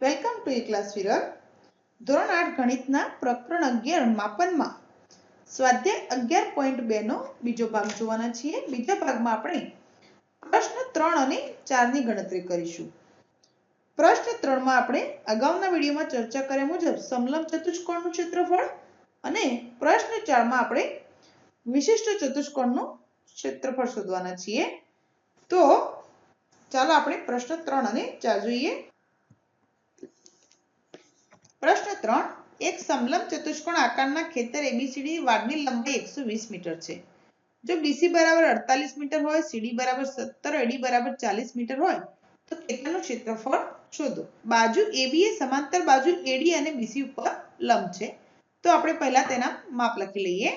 Welcome to class Viral ધોરણ આઠ ગણિતના પ્રકરણ અગિયાર માપનમાં. સ્વાધ્યાય અગિયાર પોઈન્ટ બે નો બીજો ભાગ જોવાના છીએ. બીજા ભાગમાં આપણે પ્રશ્ન ત્રણ અને ચારની ગણતરી કરીશું. પ્રશ્ન ત્રણમાં આપણે અગાઉના વિડીયોમાં ચર્ચા કર્યા મુજબ સમલંબ ચતુષ્કોણનું ક્ષેત્રફળ અને પ્રશ્ન ચારમાં આપણે વિશિષ્ટ ચતુષ્કોણનું ક્ષેત્રફળ શોધવાના છીએ. તો ચાલો આપણે પ્રશ્ન ત્રણ અને ચાર જોઈએ. પ્રશ્ન ત્રણ. એક સમલંબ ચતુષ્કોણ આકારના ખેતર એબીસીડી વાડની લંબાઈ એકસો વીસ મીટર છે. જો બીસી બરાબર અડતાલીસ મીટર હોય સીડી બરાબર સત્તર એડી બરાબર ચાલીસ મીટર હોય, તો ખેતરનું ક્ષેત્રફળ શોધો? બાજુ એબી એ સમાંતર બાજુ એડી અને બીસી ઉપર લંબ છે. તો આપણે પહેલા તેના માપ લખી લઈએ.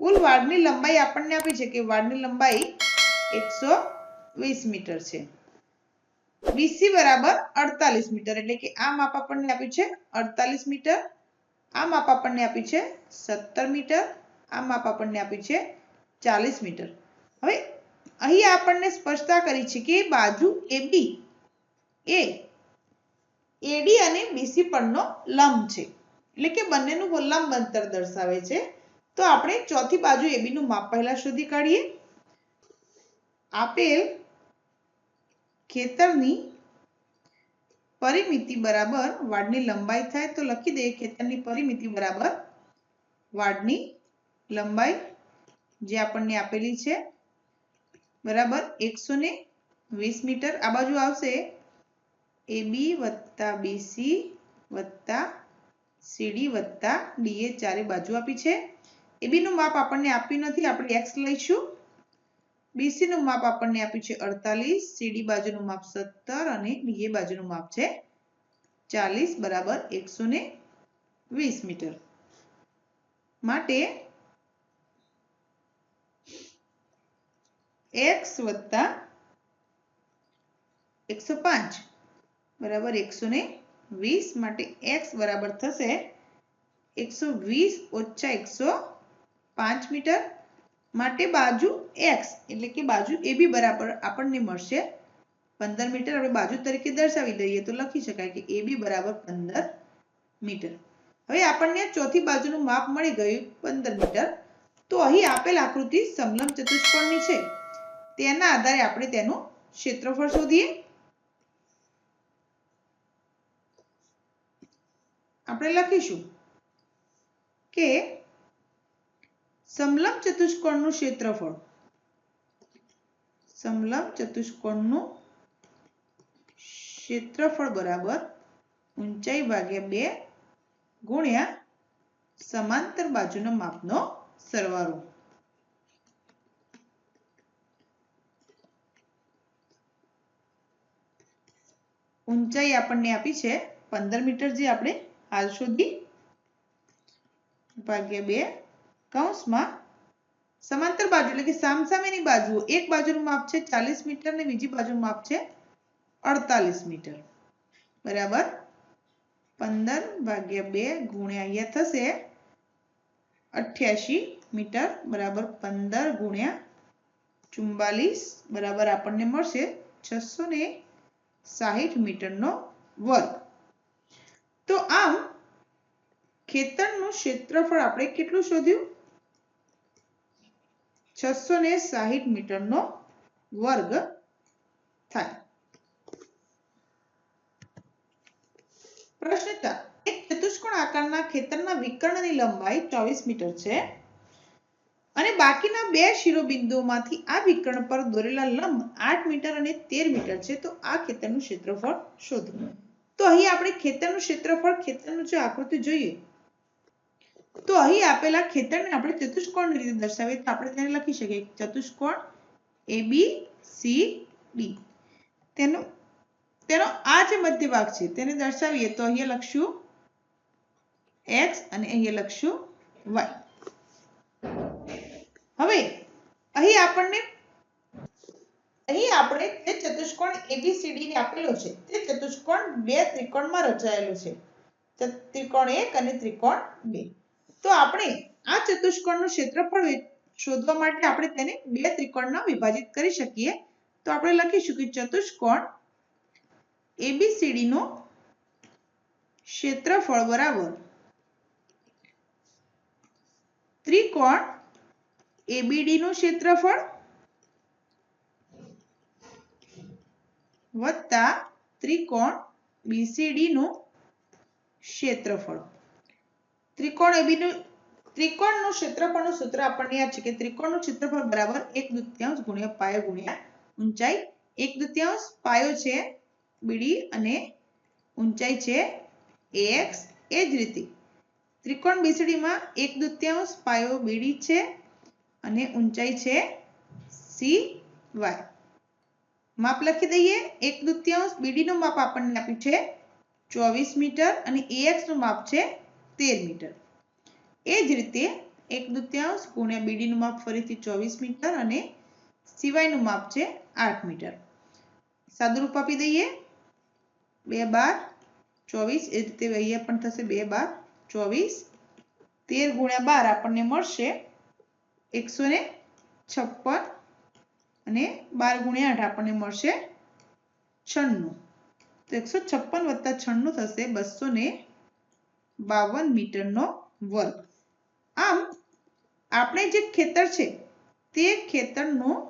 કુલ વાડની લંબાઈ આપણને આપી છે કે વાડની લંબાઈ એકસો વીસ મીટર છે. બીસી બરાબર અડતાલીસ મીટર, એટલે કે આ માપ આપણને આપ્યું છે અડતાલીસ મીટર, આ માપ આપણને આપ્યું છે સત્તર મીટર, આ માપ આપણને આપ્યું છે ચાલીસ મીટર. હવે અહીં આપણને સ્પષ્ટતા કરી છે કે બાજુ એબી એ એડી અને બીસી પરનો લંબ છે, એટલે કે બંનેનું લંબ અંતર દર્શાવે છે. તો આપણે ચોથી બાજુ એબી નું માપ પહેલા શોધી કાઢીએ. આપેલ ખેતરની પરિમિતિ બરાબર વાડની લંબાઈ થાય તો લખી દઈએ ખેતરની પરિમિતિ બરાબર વાડની લંબાઈ જે આપણને આપેલી છે. બરાબર એકસો ને વીસ મીટર આ બાજુ આવશે. એબી વત્તા બીસી વત્તા સીડી વત્તા ડીએ ચારે બાજુ આપી છે. એ બીનું માપ આપણને આપ્યું નથી, આપણે એક્સ લઈશું. બીસી નું માપ આપણને આપ્યું છે અડતાલીસ સીડી બાજુનું માપ સત્તર અને બીએ બાજુનું માપ છે ચાલીસ બરાબર એકસો ને વીસ મીટર. માટે એક્સ વત્તા એકસો પાંચ બરાબર એકસો ને વીસ માટે એક્સ બરાબર થશે એકસો વીસ ઓછા એકસો પાંચ મીટર. માટે બાજુ એક્સ એટલે કે બાજુ એ બી બરાબર આપણને મળશે પંદર મીટર. આપણે બાજુ તરીકે દર્શાવી દઈએ તો લખી શકાય કે એ બી બરાબર પંદર મીટર. હવે આપણને ચોથી બાજુનું માપ મળી ગયું પંદર મીટર. તો અહીં આપેલ આકૃતિ સમલંબ ચતુષ્કોણની છે. તેના આધારે આપણે તેનું ક્ષેત્રફળ શોધીએ. આપણે લખીશું કે સમલંબ ચતુષ્કોણનું ક્ષેત્રફળ. સમલંબ ચતુષ્કોણનું ક્ષેત્રફળ બરાબર ઊંચાઈ ભાગ્યા બે ગુણ્યા સમાંતર બાજુના માપનો સરવાળો. ઊંચાઈ આપણને આપી છે પંદર મીટર જે આપણે હાલ શોધી. ભાગ્યા બે કૌંસમાં સમાંતર બાજુ એટલે કે સામસામેની બાજુઓ એક બાજુનું માપ છે ચાલીસ મીટર અને બીજી બાજુનું માપ છે અડતાલીસ મીટર. બરાબર? પંદર ભાગ્યા બે ગુણ્યા અહીંયા થશે અઠ્યાસી મીટર. બરાબર? પંદર ગુણ્યા ચુમ્બાલીસ બરાબર? આપણને મળશે છસો ને સાહીઠ મીટરનો વર્ગ. તો આમ ખેતરનું ક્ષેત્રફળ આપણે કેટલું શોધ્યું? છસો ને સાહીઠ મીટરનો વર્ગ થાય. પ્રશ્ન એક ચતુષ્કોણ આકારના ખેતરના વિકર્ણની લંબાઈ ચોવીસ મીટર છે અને બાકીના બે શિરોબિંદુઓમાંથી આ વિકર્ણ પર દોરેલા લંબ આઠ મીટર અને તેર મીટર છે. તો આ ખેતરનું ક્ષેત્રફળ શોધો. તો અહીં આપણે ખેતરનું ક્ષેત્રફળ, ખેતરનું જો આકૃતિ જોઈએ તો અહીં આપેલા ખેતરને આપણે ચતુષ્કોણ રીતે દર્શાવીએ તો આપણે તેને લખી શકીએ ચતુષ્કોણ એ બી સી ડી તેનો તેનો આ જે મધ્ય ભાગ છે તેને દર્શાવીએ તો અહીંયા લખશું એક્સ અને અહીંયા લખશું વાય હવે અહીં આપણને, અહીં આપણે તે ચતુષ્કોણ એબીસીડી આપેલો છે તે ચતુષ્કોણ બે ત્રિકોણમાં રચાયેલો છે. ત્રિકોણ એક અને ત્રિકોણ બે. તો આપણે આ ચતુષ્કોણનું ક્ષેત્રફળ શોધવા માટે આપણે તેને બે ત્રિકોણમાં વિભાજિત કરી શકીએ. તો આપણે લખીશું કે ચતુષ્કોણ એબીસીડી નું ક્ષેત્રફળ બરાબર ત્રિકોણ એબીડી નું ક્ષેત્રફળ વત્તા ત્રિકોણ બીસીડી નું ક્ષેત્રફળ. ત્રિકોણ એબી નું ત્રિકોણનું ક્ષેત્રફળનું સૂત્ર આપણને યાદ છે કે ત્રિકોણનું ક્ષેત્રફળ બરાબર એક દૂતીયાંશ ગુણ્યા પાયો ગુણ્યા ઊંચાઈ. એક દૂતીયાંશ પાયો છે બીડી અને ઊંચાઈ છે એક્સ એ જ રીતે ત્રિકોણ બીસીડીમાં એક દૂતીયાંશ પાયો બીડી છે અને ઊંચાઈ છે સી વાય માપ લખી દઈએ. એક દૃત્યાંશ બીડી નું માપ આપણને આપ્યું છે ચોવીસ મીટર અને એક્સનું માપ છે તેર મીટર. એ જ રીતે એક દૂતીયાંશ ગુણ્યા બીડીનું માપ ફરીથી ચોવીસ મીટર અને સિવાયનું માપ છે આઠ મીટર. સાદુરૂપ આપી દઈએ. બે બાર ચોવીસ, એ રીતે અહીંયા પણ થશે બે બાર ચોવીસ. તેર ગુણ્યા બાર આપણને મળશે એકસો ને છપ્પન અને બાર ગુણ્યા આઠ આપણને મળશે છન્નું. તો એકસો છપ્પન વત્તા છન્નું થશે બસો ને બાવન મીટરનો વર્ગ. આમ, આપણે જે ખેતર છે, તે ખેતરનું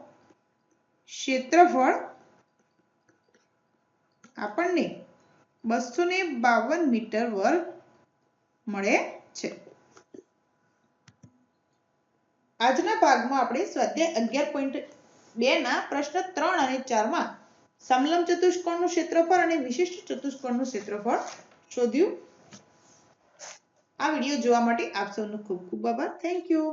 ક્ષેત્રફળ આપણને બસો ને બાવન મીટર વર્ગ મળે છે. આજના ભાગમાં આપણે સ્વાધ્યાય અગિયાર પોઈન્ટ બે ના પ્રશ્ન ત્રણ અને ચારમાં સમલમ ચતુષ્કોણનું ક્ષેત્રફળ અને વિશિષ્ટ ચતુષ્કોણનું ક્ષેત્રફળ શોધ્યું. આ વીડિયો જોવા માટે આપ સૌનો ખૂબ ખૂબ આભાર. Thank you